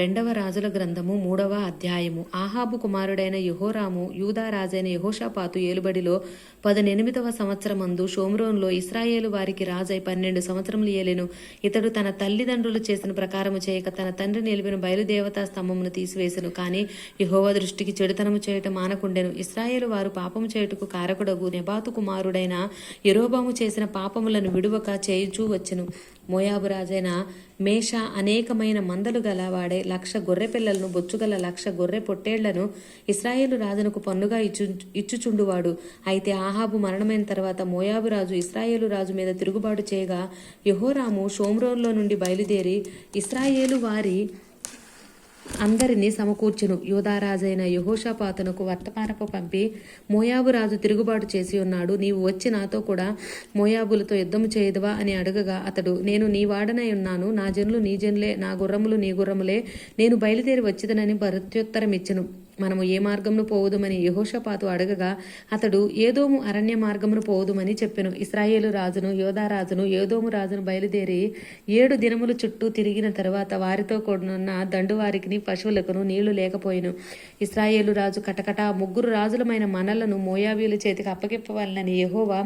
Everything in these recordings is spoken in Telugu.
రెండవ రాజుల గ్రంథము మూడవ అధ్యాయము. ఆహాబు కుమారుడైన యహోరాము యూదారాజైన యహోషాపాతు ఏలుబడిలో పదనెనిమిదవ సంవత్సరమందు షోమ్రోన్లో ఇస్రాయేలు వారికి రాజై పన్నెండు సంవత్సరములు ఏలెను ఇతడు తన తల్లిదండ్రులు చేసిన ప్రకారము చేయక తన తండ్రి నిలిపిన బయలుదేవతా స్తంభమును తీసివేసెను. కానీ యహోవ దృష్టికి చెడుతనము చేయటం మానకుండెను. ఇస్రాయేలు వారు పాపము చేయుటకు కారకుడగు నెబాతు కుమారుడైన యరోబాము చేసిన పాపములను విడువక చేయుచూ వచ్చెను. మోయాబు రాజైన మేష అనేకమైన మందలు గలవాడే లక్ష గొర్రె పిల్లలను బొచ్చుగల లక్ష గొర్రె పొట్టేళ్ళను ఇస్రాయేలు రాజునకు పన్నుగా ఇచ్చు ఇచ్చుచుండువాడు. అయితే ఆహాబు మరణమైన తర్వాత మోయాబు రాజు ఇస్రాయేలు రాజు మీద తిరుగుబాటు చేయగా యహోరాము షోమ్రోన్లో నుండి బయలుదేరి ఇస్రాయేలు వారి అందరినీ సమకూర్చును. యోధారాజైన యహోషాపాతునకు వర్తమానపు పంపి మోయాబు రాజు తిరుగుబాటు చేసి ఉన్నాడు. నీవు వచ్చి నాతో కూడా మోయాబులతో యుద్ధము చేయదువా అని అడగగా అతడు నేను నీ వాడనై ఉన్నాను. నా జనులు నీ జనులే నా గుర్రములు నీ గుర్రములే. నేను బయలుదేరి వచ్చిదనని ప్రత్యుత్తరం మనము ఏ మార్గమును పోవుదుమని యహోషపాతు అడగగా అతడు ఏదోము అరణ్య మార్గమును పోవుదుమని చెప్పెను. ఇస్రాయేలు రాజును యోధారాజును ఏదోము రాజును బయలుదేరి ఏడు దినములు చుట్టూ తిరిగిన తరువాత వారితో కూడినున్న దండువారికి పశువులకును నీళ్ళు లేకపోయిను. ఇస్రాయేలు రాజు కటకట ముగ్గురు రాజులమైన మనలను మోయాబీల చేతికి అప్పగిప్పవాలని యహోవా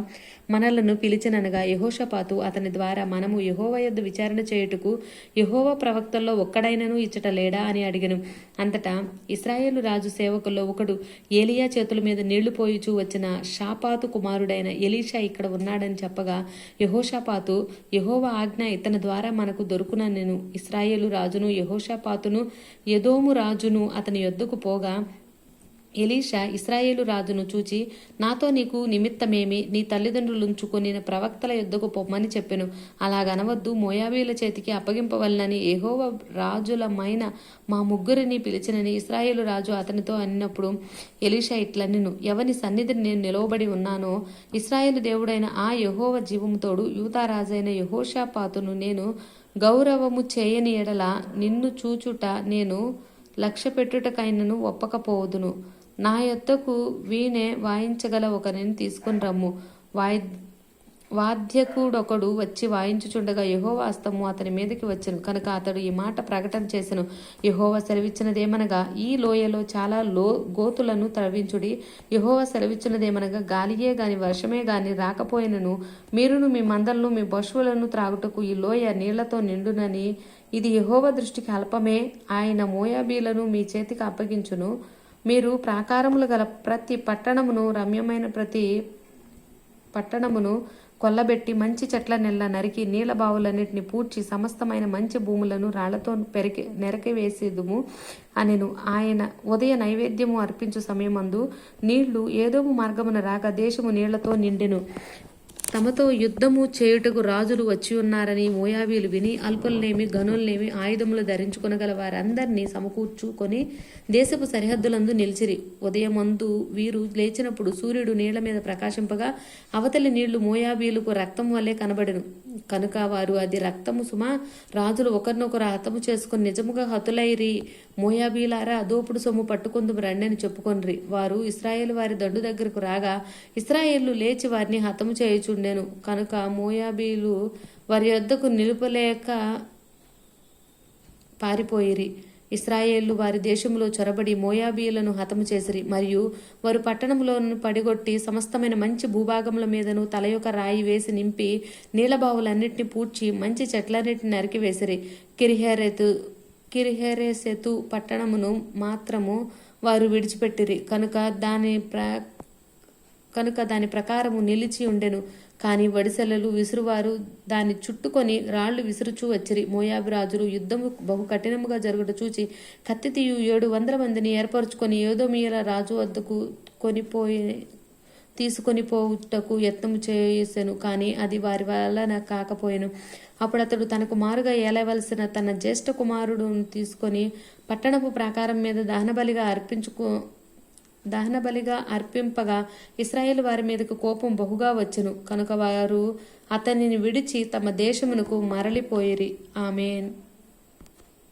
మనలను పిలిచిననగా యహోషపాతు అతని ద్వారా మనము యహోవ యొద్ద విచారణ చేయుటకు యహోవ ప్రవక్తల్లో ఒక్కడైనను ఇచ్చట లేడా అని అడిగను. అంతటా ఇస్రాయేలు రాజు రాజు సేవకుల్లో ఒకడు. ఏలియా చేతుల మీద నీళ్ళు పోయిచూ వచ్చిన షాపాతు కుమారుడైన ఎలీషా ఇక్కడ ఉన్నాడని చెప్పగా యహోషాపాతు యహోవ ఆజ్ఞ ఇతని ద్వారా మనకు దొరుకున నేను? ఇస్రాయేలు రాజును యహోషాపాతును యదోము రాజును అతని యొద్దకు పోగా ఎలీషా ఇస్రాయేలు రాజును చూచి నాతో నీకు నిమిత్తమేమి? నీ తల్లిదండ్రులుంచుకొని ప్రవక్తల యుద్ధకు పొమ్మని చెప్పెను. అలాగనవద్దు. మోయాబీల చేతికి అప్పగింపవలనని ఏహోవ రాజులమైన మా ముగ్గురిని పిలిచినని ఇస్రాయేలు రాజు అతనితో అన్నప్పుడు ఎలీషా ఇట్లనిను. ఎవని సన్నిధిని నేను నిలవబడి ఉన్నానో? ఇస్రాయేలు దేవుడైన ఆ యహోవ జీవముతోడు యూతారాజైన యహోషాపాతును నేను గౌరవము చేయని ఎడల నిన్ను చూచుట నేను లక్ష్య పెట్టుటకైనను నా యొద్దకు వీణే వాయించగల ఒకరిని తీసుకుని రమ్ము. వాయి వాద్యకుడొకడు వచ్చి వాయించుచుండగా యహోవ హస్తము అతని మీదకి వచ్చను. కనుక అతడు ఈ మాట ప్రకటన చేసెను. యహోవ సెలవిచ్చినదేమనగా ఈ లోయలో చాలా లో గోతులను త్రవించుడి యహోవ సెలవిచ్చినదేమనగా గాలియే గాని వర్షమే గాని రాకపోయినను. మీరును మీ మందలను మీ పశువులను త్రాగుటకు ఈ లోయ నీళ్ళతో నిండునని. ఇది యహోవ దృష్టికి అల్పమే. ఆయన మోయాబీలను మీ చేతికి అప్పగించును. మీరు ప్రాకారములు గల ప్రతి పట్టణమును రమ్యమైన ప్రతి పట్టణమును కొల్లబెట్టి మంచి చెట్ల నెల్ల నరికి నీళ్ళ బావులన్నిటిని పూడ్చి సమస్తమైన మంచి భూములను రాళ్ళతో పెరికి నెరకివేసేదుము అనెను. ఆయన ఉదయ నైవేద్యము అర్పించు సమయమందు నీళ్ళు ఏదో మార్గమున రాగా దేశము నీళ్ళతో నిండెను. తమతో యుద్ధము చేయుటకు రాజులు వచ్చి ఉన్నారని మోయాబీలు విని అల్పులనేమి గనుల్నేమి ఆయుధములు ధరించుకొనగల వారందరినీ సమకూర్చుకొని దేశపు సరిహద్దులందు నిలిచిరి. ఉదయమందు వీరు లేచినప్పుడు సూర్యుడు నీళ్ళ మీద ప్రకాశింపగా అవతలి నీళ్ళు మోయాబీలకు రక్తం వల్లే కనబడెను. కనుక వారు అది రక్తము సుమా రాజులు ఒకరినొకరు హతము చేసుకుని నిజముగా హతులైరి. మోయాబీలారా దోపుడు సొమ్ము పట్టుకుందు రండి అని చెప్పుకొనిరి. వారు ఇస్రాయేల్ వారి దండు దగ్గరకు రాగా ఇస్రాయేళ్ళు లేచి వారిని హతము చేయుచుండెను. కనుక మోయాబీలు వారి యొద్దకు నిలుపలేక పారిపోయిరి. ఇస్రాయేళ్ళు వారి దేశంలో చొరబడి మోయాబీలను హతము చేసిరి. మరియు వారు పట్టణంలోను పడిగొట్టి సమస్తమైన మంచి భూభాగముల మీదను తల యొక్క రాయి వేసి నింపి నీలబావులన్నింటినీ పూడ్చి మంచి చెట్లన్నింటిని నరికివేసిరి కిరిహేరెతు కిరిహేరెసెతు పట్టణమును మాత్రము వారు విడిచిపెట్టిరి. కనుక దాని ప్ర కనుక దాని ప్రకారము నిలిచి ఉండెను. కానీ వడిసెలలు విసురువారు. దాన్ని చుట్టుకొని రాళ్ళు విసురుచూ వచ్చిరి. మోయాబు రాజులు యుద్ధము బహు కఠినముగా జరుగుట చూచి కత్తి తీయు ఏడు వందల మందిని ఏర్పరచుకొని ఏదోమియల రాజు వద్దకు కొనిపోయి తీసుకొని పోవుటకు యత్నము చేసెను. కానీ అది వారి వలన కాకపోయాను. అప్పుడు అతడు తనకు మారుగా ఏలవలసిన తన జ్యేష్ఠ కుమారుడును తీసుకొని పట్టణపు ప్రాకారం మీద దహనబలిగా అర్పించుకో దహనబలిగా అర్పింపగా ఇస్రాయేల్ వారి మీదకు కోపం బహుగా వచ్చును. కనుక వారు అతనిని విడిచి తమ దేశమునకు మరలిపోయిరి. ఆమెన్.